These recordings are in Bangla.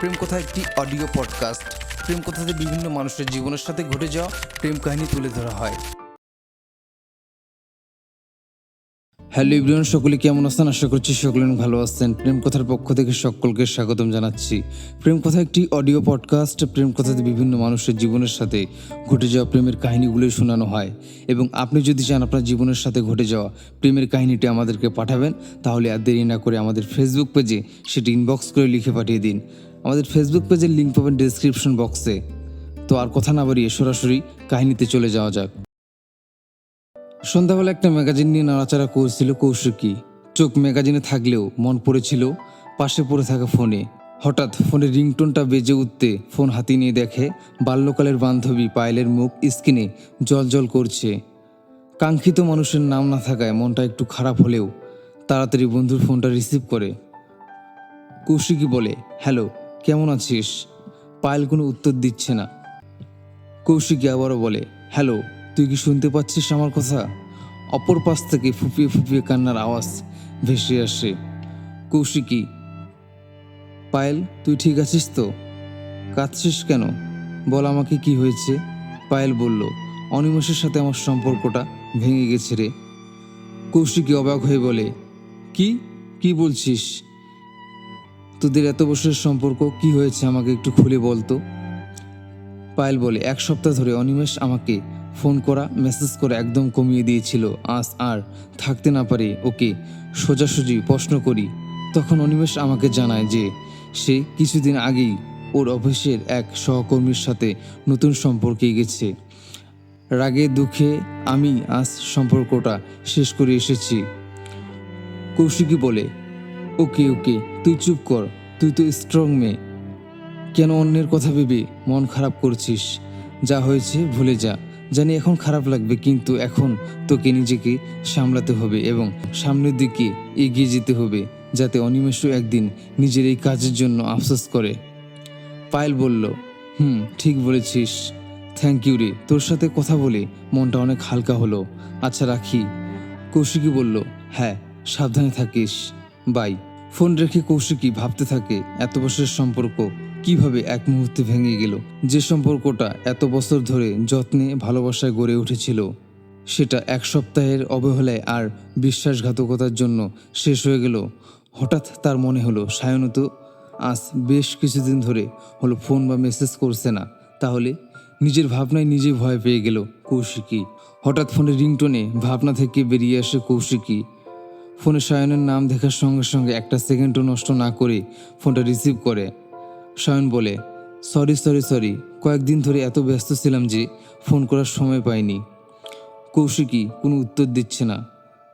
প্রেম কথা একটি অডিও পডকাস্ট। প্রেম কথাতে বিভিন্ন মানুষের জীবনের সাথে ঘটে যাওয়া প্রেম কাহিনী তুলে ধরা হয়। হ্যালো ইব্রিয়ান সকলে কেমন আছেন? আশা করছি সকলে ভালো আছেন। প্রেম কথার পক্ষ থেকে সকলকে স্বাগতম জানাচ্ছি। প্রেম কথা একটি অডিও পডকাস্ট। প্রেম কথাতে বিভিন্ন মানুষের জীবনের সাথে ঘটে যাওয়া প্রেমের কাহিনীগুলোই শোনানো হয়। এবং আপনি যদি চান আপনার জীবনের সাথে ঘটে যাওয়া প্রেমের কাহিনীটি আমাদেরকে পাঠাবেন, তাহলে আর দেরি না করে আমাদের ফেসবুক পেজে সেটি ইনবক্স করে লিখে পাঠিয়ে দিন। আমাদের ফেসবুক পেজের লিঙ্ক পাবেন ডিসক্রিপশন বক্সে তো আর কথা না বাড়িয়ে সরাসরি কাহিনীতে চলে যাওয়া যাক। সন্ধ্যাবেলা একটা ম্যাগাজিন নিয়ে নাড়াচাড়া করছিল কৌশিকী। চোখ ম্যাগাজিনে থাকলেও মন পড়েছিল, পাশে পড়ে থাকা ফোনে হঠাৎ ফোনের রিংটোনটা বেজে উঠতে ফোন হাতি নিয়ে দেখে, বাল্যকালের বান্ধবী পায়েলের মুখ স্ক্রিনে জল জল করছে। কাঙ্ক্ষিত মানুষের নাম না থাকায় মনটা একটু খারাপ হলেও তাড়াতাড়ি বন্ধুর ফোনটা রিসিভ করে। কৌশিকী বলে হ্যালো কেমন আছিস? পায়েল কোনো উত্তর দিচ্ছে না। কৌশিকী আবারও বলে, হ্যালো, তুই কি শুনতে পাচ্ছিস আমার কথা? অপর পাশ থেকে ফুপিয়ে ফুপিয়ে কান্নার আওয়াজ ভেসে আসে। কৌশিকী, পায়েল, তুই ঠিক আছিস তো? কাঁদছিস কেন? বল আমাকে কি হয়েছে? পায়েল বলল, অনিমেষের সাথে আমার সম্পর্কটা ভেঙে গেছে রে। কৌশিকী অবাক হয়ে বলে, কি? কি বলছিস? তোদের এত বছরের সম্পর্ক, কি হয়েছে আমাকে একটু খুলে বলতো? পায়েল বলে, এক সপ্তাহ ধরে অনিমেষ আমাকে ফোন করা, মেসেজ করে একদম কমিয়ে দিয়েছিল। আজ আর থাকতে না পারে ওকে সোজাসুজি প্রশ্ন করি। তখন অনিমেষ আমাকে জানায় যে, সে কিছুদিন আগেই ওর অফিসের এক সহকর্মীর সাথে নতুন সম্পর্কে গেছে। রাগে দুঃখে আমি আজ সম্পর্কটা শেষ করে এসেছি। কৌশিকী বলে ওকে ওকে, তুই চুপ কর, তুই তো স্ট্রং মেয়ে। কেন অন্যের কথা ভেবে মন খারাপ করছিস? যা হয়েছে ভুলে যা। জানি এখন খারাপ লাগবে, কিন্তু এখন তোকে নিজেকে সামলাতে হবে এবং সামনের দিকে এগিয়ে যেতে হবে, যাতে অনিমেষও একদিন নিজের এই কাজের জন্য আফসোস করে। পায়েল বলল, হুম, ঠিক বলেছিস। থ্যাংক ইউ রে। তোর সাথে কথা বলে মনটা অনেক হালকা হলো। আচ্ছা রাখি। কৌশিকী বলল হ্যাঁ সাবধানে থাকিস। বাই ফোন রেখে কৌশিকী ভাবতে থাকে, এত বছরের সম্পর্ক কীভাবে এক মুহূর্তে ভেঙে গেল? যে সম্পর্কটা এত বছর ধরে যত্নে, ভালোবাসায় গড়ে উঠেছিল, সেটা এক সপ্তাহের অবহেলায় আর বিশ্বাসঘাতকতার জন্য শেষ হয়ে গেল। হঠাৎ তার মনে হলো সায়নত আজ বেশ কিছুদিন ধরে হলো ফোন বা মেসেজ করছে না। তাহলে নিজের ভাবনায় নিজে ভয় পেয়ে গেল কৌশিকী। হঠাৎ ফোনের রিংটোনে ভাবনা থেকে বেরিয়ে আসে কৌশিকী। ফোনে সায়নের নাম দেখার সঙ্গে সঙ্গে একটা সেকেন্ডও নষ্ট না করে ফোনটা রিসিভ করে। সায়ন বলে, সরি সরি সরি, কয়েকদিন ধরে এত ব্যস্ত ছিলাম যে ফোন করার সময় পাইনি। কৌশিকী কোনো উত্তর দিচ্ছে না।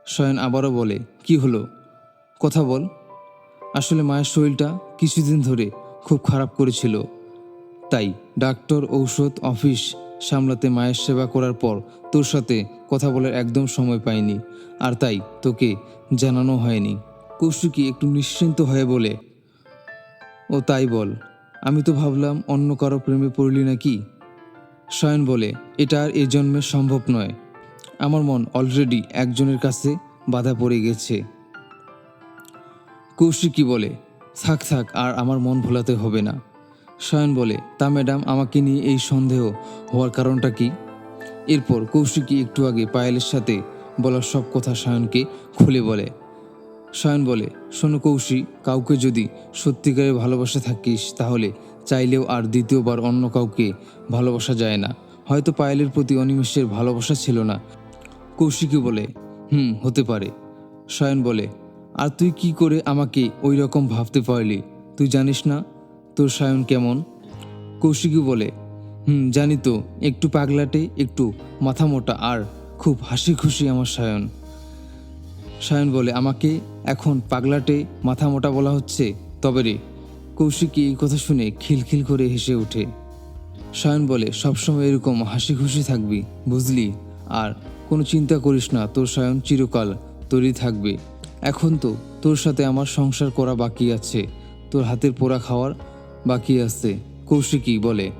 সায়ন আবারও বলে, কি হলো? কথা বল। আসলে মায়ের শরীরটা কিছুদিন ধরে খুব খারাপ করেছিল। তাই ডাক্তার, ঔষধ, অফিস সামলাতে মায়ের সেবা করার পর তোর সাথে কথা বলার একদম সময় পাইনি। আর তাই তোকে জানানো হয়নি। কৌশিকী একটু নিশ্চিন্ত হয়ে বলে, ও তাই বল, আমি তো ভাবলাম অন্য কারও প্রেমে পড়লি নাকি? শয়ন বলে, এটা আর এই জন্মে সম্ভব নয়। আমার মন অলরেডি একজনের কাছে বাধা পড়ে গেছে। কৌশিকী বলে, থাক থাক, আর আমার মন ভোলাতে হবে না। শয়ন বলে, তা ম্যাডাম, আমাকে নিয়ে এই সন্দেহ হওয়ার কারণটা কি? এরপর কৌশিকী একটু আগে পায়েলের সাথে বলা সব কথা শয়নকে খুলে বলে। শয়ন বলে, শোনো কৌশি কাউকে যদি সত্যিকারে ভালোবাসা থাকিস, তাহলে চাইলেও আর দ্বিতীয়বার অন্য কাউকে ভালোবাসা যায় না। হয়তো পায়েলের প্রতি অনিমেষের ভালোবাসা ছিল না। কৌশিকী বলে, হুম, হতে পারে। শয়ন বলে, আর তুই কি করে আমাকে ওই রকম ভাবতে পারলি? তুই জানিস না? তোর সায়ন কেমন? কৌশিকী বলে, হুম, জানি তো, একটু পাগলাটে, একটু মাথা মোটা আর খুব হাসি খুশি আমার সায়ন। সায়ন বলে, আমাকে এখন পাগলাটে, মাথা মোটা বলা হচ্ছে? তবে রে, কৌশিকী এই কথা শুনে খিলখিল করে হেসে ওঠে। সায়ন বলে, সবসময় এরকম হাসি খুশি থাকবি, বুঝলি? আর কোনো চিন্তা করিস না, তোর সায়ন চিরকাল তোরই থাকবে। এখন তো তোর সাথে আমার সংসার করা বাকি আছে। তোর হাতের পোড়া খাওয়ার বাকি আছে, কৌশিকী বলে,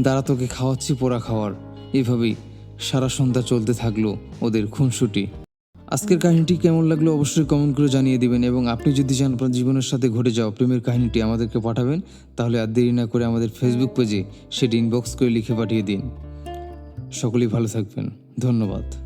দাঁড়া তোকে খাওয়াচ্ছি পোড়া খাওয়ার। এভাবেই সারা সন্ধ্যা চলতে থাকল ওদের খুনসুটি। আজকের কাহিনীটি কেমন লাগল অবশ্যই কমেন্ট করে জানিয়ে দিবেন এবং আপনি যদি চান আপনার জীবনের সাথে ঘটে যাওয়া প্রেমের কাহিনীটি আমাদেরকে পাঠাবেন, তাহলে আর দেরি না করে আমাদের ফেসবুক পেজে সেটি ইনবক্স করে লিখে পাঠিয়ে দিন। সকলেই ভালো থাকবেন। ধন্যবাদ।